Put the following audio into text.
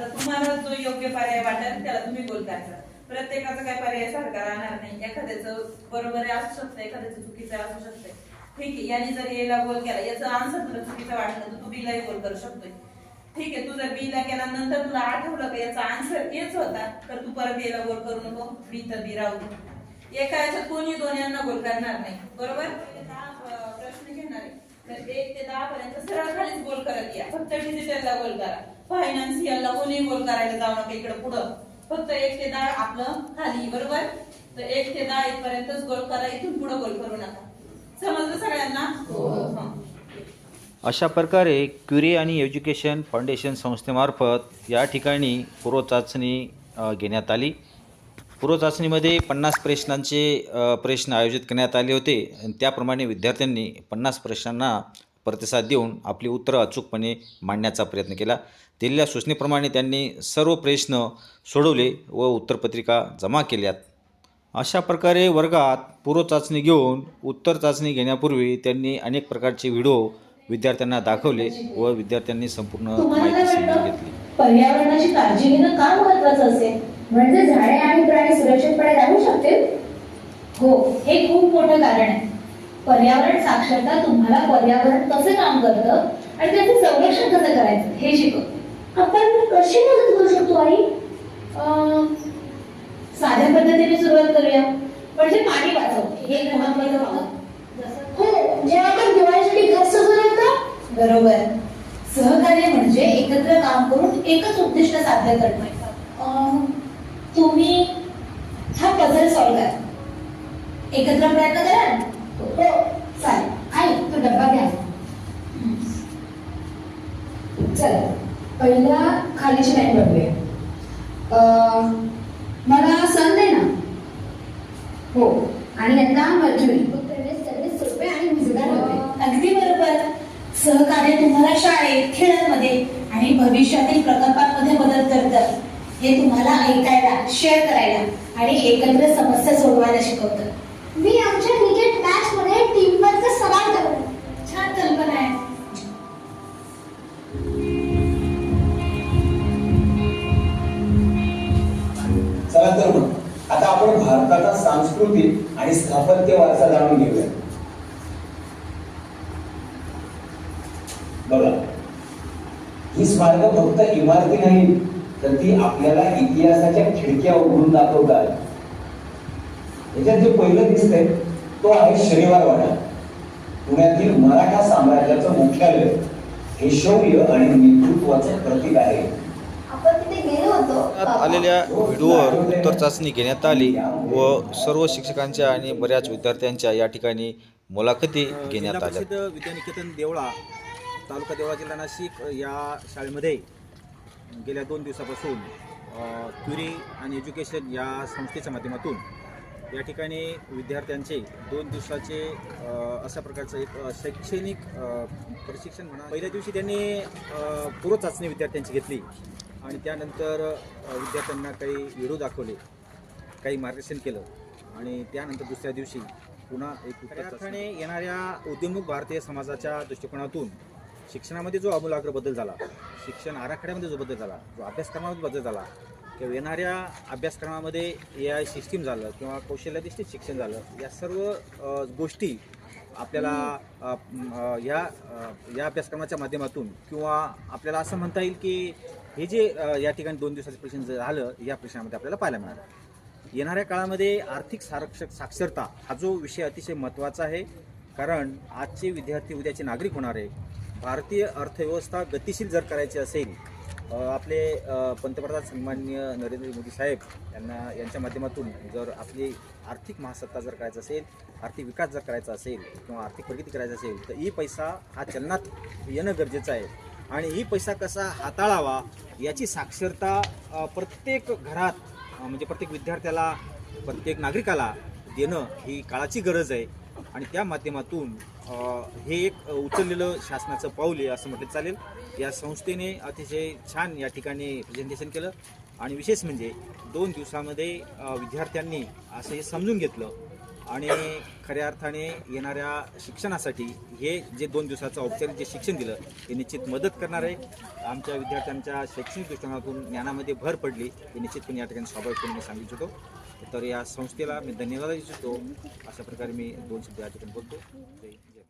आता तुम्हाला जो योग्य पर्याय वाटेल त्याला तुम्ही गोल करायचा. प्रत्येकाचा काय पर्याय सारखा राहणार नाही. एखाद्याचं बरोबर असू शकतं एखाद्याचं चुकीचं असू शकतंय ठीक आहे याने जर एला गोल केला याचा आन्सर तुला चुकीचा वाटलं तर तू बीलाही गोल करू शकतोय. ठीक आहे तू जर बीला केला नंतर तुला आठवलं का याचा आन्सर तेच होता तर तू परत एला गोल करू नको बी तर बी राहू एका याच्यात कोणी दोन यांना गोल करणार नाही. बरोबर? प्रश्न घेणार आहे. तर एक ते दहा पर्यंत सरळ खालीच गोल करत या. फक्त डिजिटलला गोल करा. फायनान्शियलला कोणी गोल करायला जाऊ नका इकडे पुढं. फक्त एक ते दहा आपलं खाली बरोबर? तर एक ते दहा इथपर्यंतच गोल करा इथून पुढे गोल करू नका. समजलं सगळ्यांना? हं. अशा प्रकारे क्युरी आणि एज्युकेशन फाउंडेशन संस्थेमार्फत या ठिकाणी पूर्वचाचणी घेण्यात आली. पूर्वचाचणीमध्ये पन्नास प्रश्नांचे प्रश्न आयोजित करण्यात आले होते. आणि त्याप्रमाणे विद्यार्थ्यांनी पन्नास प्रश्नांना प्रतिसाद देऊन आपली उत्तरं अचूकपणे मांडण्याचा प्रयत्न केला. दिलेल्या सूचनेप्रमाणे त्यांनी सर्व प्रश्न सोडवले व उत्तरपत्रिका जमा केल्यात. अशा प्रकारे वर्गात पूर्वचाचणी घेऊन उत्तर चाचणी घेण्यापूर्वी त्यांनी अनेक प्रकारचे व्हिडिओ विद्यार्थ्यांना दाखवले व विद्यार्थ्यांनी संपूर्ण माहिती समजून घेतली. पर्यावरणाची काळजी घेणं का महत्वाचं असेल? म्हणजे झाडे आणि प्राणी सुरक्षितपणे राहू शकतील? हो हे खूप मोठं कारण आहे. पर्यावरण साक्षरता तुम्हाला पर्यावरण कसं काम करतं आणि त्याचं संरक्षण कसं करायचं हे शिकवते आपण कशी मदत करू शकतो आई? साध्या पद्धतीने सुरुवात करूया. म्हणजे पाणी वाचव. हे महत्वाचं होतं हो जेव्हा आपण दिवाळीसाठी घर सजवलं का? बरोबर. सहकार्य म्हणजे एकत्र काम करून एकच उद्दिष्ट साध्य करणे. तुम्ही हा पझल सॉल्व करा. एकत्र प्रयत्न कराल हो चालेल आहे तो डब्बा घ्या चला पहिला खालीची लाईन बघूया मला सन दे ना हो आणि यांना मजुरी सोपे आणि वीजदार रुपये अगदी बरोबर सहकार्य तुम्हाला शाळेत खेळांमध्ये आणि भविष्यातील प्रकल्पांमध्ये मदत करतं हे तुम्हाला ऐकायला शेअर करायला आणि एकत्र समस्या सोडवायला शिकवतं मी भारताचा सांस्कृतिक आणि स्थापत्य वारसा जाणून घेऊया. बघा ही स्मारक फक्त इमारती नाही तर ती आपल्याला इतिहासाच्या खिडक्या उघडून दाखवतात. याच्यात जे पहिलं दिसतंय तो आहे शनिवार वाडा. पुण्यातील मराठा साम्राज्याचं मुख्यालय हे शौर्य आणि नेतृत्वाचं प्रतीक आहे. आपण तिथे गेलो होतो. त्यात आलेल्या व्हिडिओवर उत्तर चाचणी घेण्यात आली व सर्व शिक्षकांच्या आणि बऱ्याच विद्यार्थ्यांच्या या ठिकाणी मुलाखती घेण्यात आल्या. विद्यानिकेतन देवळा तालुका देवळा जिल्हा नाशिक या शाळेमध्ये गेल्या दोन दिवसापासून क्युरी आणि एज्युकेशन या संस्थेच्या माध्यमातून या ठिकाणी विद्यार्थ्यांचे दोन दिवसाचे अशा प्रकारचं एक शैक्षणिक प्रशिक्षण म्हणा. पहिल्या दिवशी त्यांनी अ, पूर्वचाचणी विद्यार्थ्यांची घेतली. आणि त्यानंतर विद्यार्थ्यांना काही व्हिडिओ दाखवले काही मार्गदर्शन केलं आणि त्यानंतर दुसऱ्या दिवशी पुन्हा एक अर्थाने येणाऱ्या उद्योन्मुख भारतीय समाजाच्या दृष्टिकोनातून शिक्षणामध्ये जो आमूलाग्र बदल झाला शिक्षण आराखड्यामध्ये जो बदल झाला जो अभ्यासक्रमामध्ये बदल झाला किंवा येणाऱ्या अभ्यासक्रमामध्ये ए आय सिस्टीम झालं किंवा कौशल्याधिष्ठित शिक्षण झालं या सर्व गोष्टी आपल्याला या या अभ्यासक्रमाच्या माध्यमातून किंवा आपल्याला असं म्हणता येईल की हे जे या ठिकाणी दोन दिवसाचं प्रश्न झालं या प्रश्नामध्ये आपल्याला पाहायला मिळालं. येणाऱ्या काळामध्ये आर्थिक सारक्षक साक्षरता हा जो विषय अतिशय महत्त्वाचा आहे कारण आजचे विद्यार्थी उद्याचे नागरिक होणार आहे भारतीय अर्थव्यवस्था गतिशील जर करायची असेल आपले पंतप्रधान सन्मान्य नरेंद्र मोदी साहेब यांना यांच्या माध्यमातून जर आपली आर्थिक महासत्ता जर करायचं असेल आर्थिक विकास जर करायचा असेल किंवा आर्थिक प्रगती करायची असेल तर ई पैसा हा चलनात येणं गरजेचं आहे. आणि ई पैसा कसा हाताळावा याची साक्षरता प्रत्येक घरात म्हणजे प्रत्येक विद्यार्थ्याला प्रत्येक नागरिकाला देणं ही काळाची गरज आहे. आणि त्या माध्यमातून हे एक उचललेलं शासनाचं पाऊल आहे असं म्हटलं चालेल. या संस्थेने अतिशय छान या ठिकाणी प्रेझेंटेशन केलं. आणि विशेष म्हणजे दोन दिवसामध्ये विद्यार्थ्यांनी असं हे समजून घेतलं. आणि खऱ्या अर्थाने येणाऱ्या शिक्षणासाठी हे जे दोन दिवसाचं औपचारिक जे शिक्षण दिलं हे निश्चित मदत करणार आहे. आमच्या विद्यार्थ्यांच्या शैक्षणिक दृष्टिकोनातून ज्ञानामध्ये भर पडली हे निश्चितपणे या ठिकाणी स्वाभाविकपणे मी सांगू शकतो तर या संस्थेला मी धन्यवाद इच्छितो अशा प्रकारे मी दोन शब्द या ठिकाणी बोलतो. जय- जय